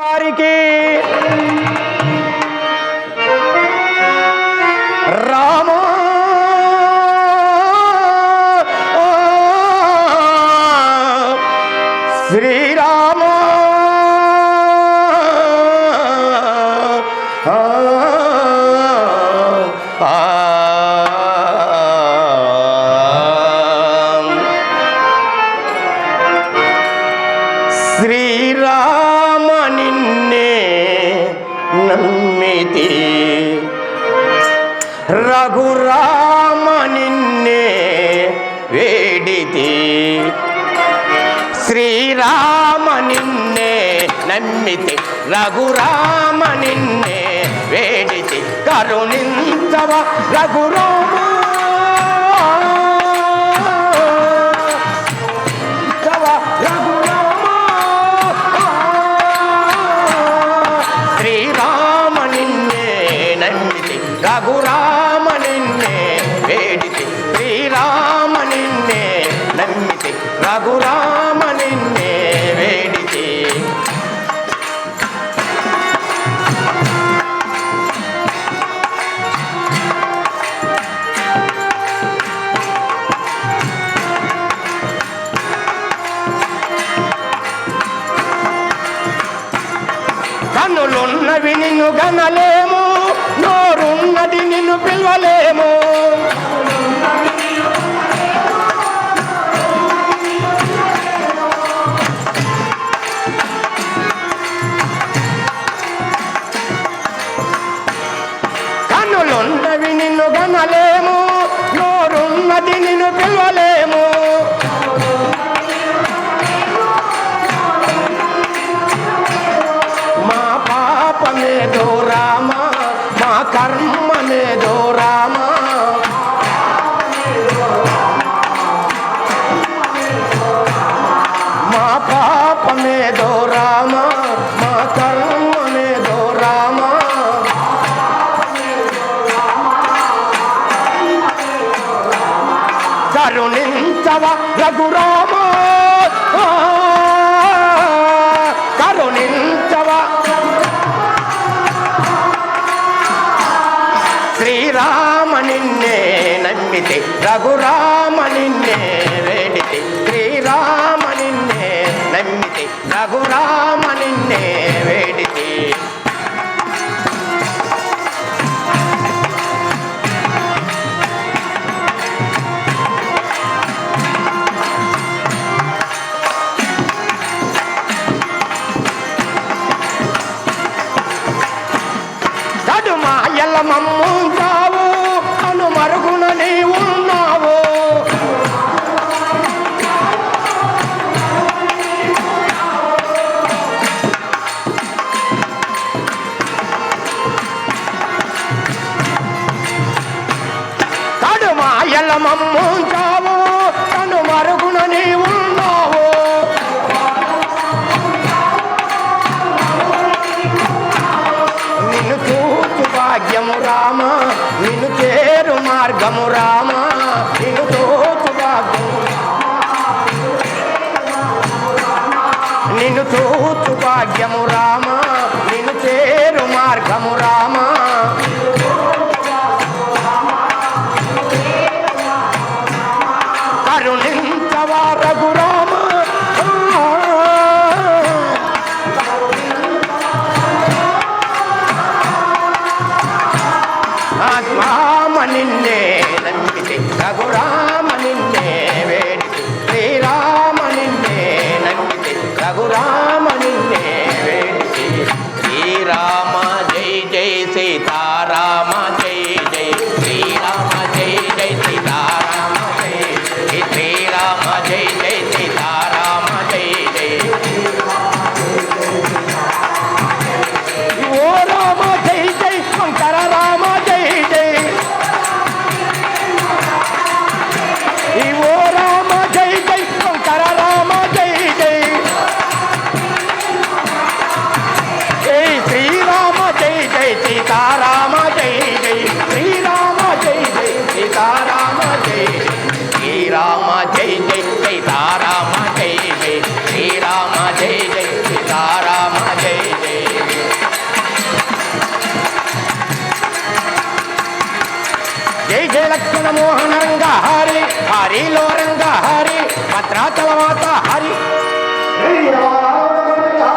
వారికి. రామ. శ్రీ నమ్మితి రఘురామ నిన్నే వేడితి. శ్రీరామ నిన్నే నమ్మితి. రఘురామ నిన్నే వేడితి. కరుణించవ రఘురామ రఘురామ నిన్నే వేడితి శ్రీరామ నిన్నే నమ్మితి రఘురామ నిన్నే వేడితి. కన్నులున్నవి నిన్ను గనలేము నోరున్నది నిన్ను పిలవలేము. కన్నులున్నవి నిన్ను గనలేము నోరున్నది నిన్ను పిలవలేము. మా పాపమేదో రామ మా కర్మ కరుణించవ రఘురామ? కరుణించవ? శ్రీరామ నిన్నే నమ్మితే రఘురామ నిన్నే వేడితే శ్రీరామ నిన్నే నమ్మితే రఘురామ నిన్నే వేడితే. మాయల మమ్ముంటావు అను మరుగున నీవు ఉన్నావు. మమ్ము చేరు రామా నిన్ను తోచు భాగ్యము నిన్ను చూచు భాగ్యము రామ నిన్ను చేరు మార్గము రామా. కరుణించవా రఘురామ ఆత్మామ నిన్నే నమ్మితే సీతారామ జై జై శ్రీరామ జై జై సీతారామ జై శ్రీరామ జై జై సీతారామ జై జై శ్రీరామ జై జై సీతారామ జై జై. జై జయ లక్ష్మణ మోహన రంగ హరి హరిలో రంగ హరి భద్రాచల మాత హరి. శ్రీరామ.